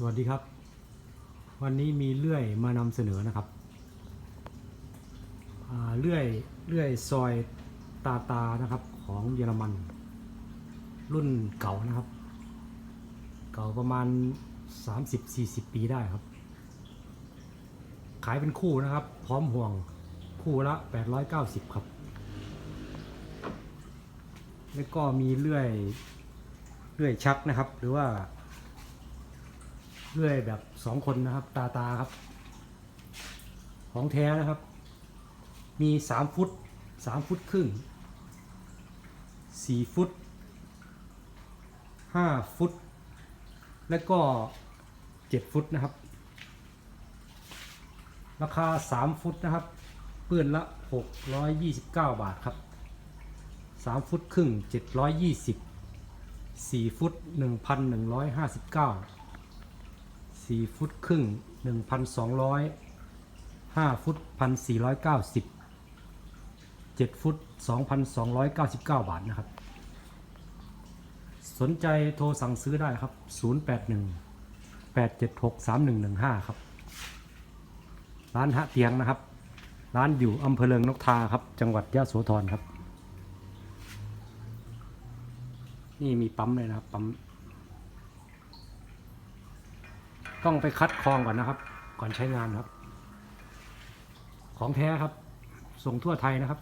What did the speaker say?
สวัสดีครับ วันนี้มีเลื่อยมานำเสนอนะครับเลื่อยเลื่อยซอยตาตานะครับของเยอรมัน รุ่นเก่านะครับ เก่าประมาณ 30-40 ปีได้ครับ ขายเป็นคู่นะครับ พร้อมห่วงคู่ละ 890 ครับ แล้วก็มีเลื่อยเลื่อยชักนะครับหรือว่า เลื่อยแบบสองคนนะครับ ตาตาครับ ของแท้นะครับ มีสามฟุตสามฟุตครึ่งสี่ฟุตห้าฟุต และก็เจ็ดฟุตนะครับ ราคาสามฟุตนะครับเปื้อนละหกร้อยยี่สิบเก้าบาทครับสามฟุตครึ่งเจ็ดร้อยยี่สิบสี่ฟุตหนึ่งพันหนึ่งร้อยห้าสิบเก้า สี่ฟุตครึ่งหนึ่งพันสองร้อยห้าฟุตพันสี่ร้อยเก้าสิบเจ็ดฟุตสองพันสองร้อยเก้าสิบเก้าบาทนะครับ สนใจโทรสั่งซื้อได้ครับศูนย์แปดหนึ่งแปดเจ็ดหกสามหนึ่งหนึ่งห้าครับ ร้านฮะเตียงนะครับ ร้านอยู่อำเภอเลิงนกทาครับ จังหวัดยะโสธรครับ นี่มีปั๊มเลยนะครับปั๊ม ต้องไปคัดคลองก่อนนะครับ ก่อนใช้งานครับ ของแท้ครับ ส่งทั่วไทยนะครับ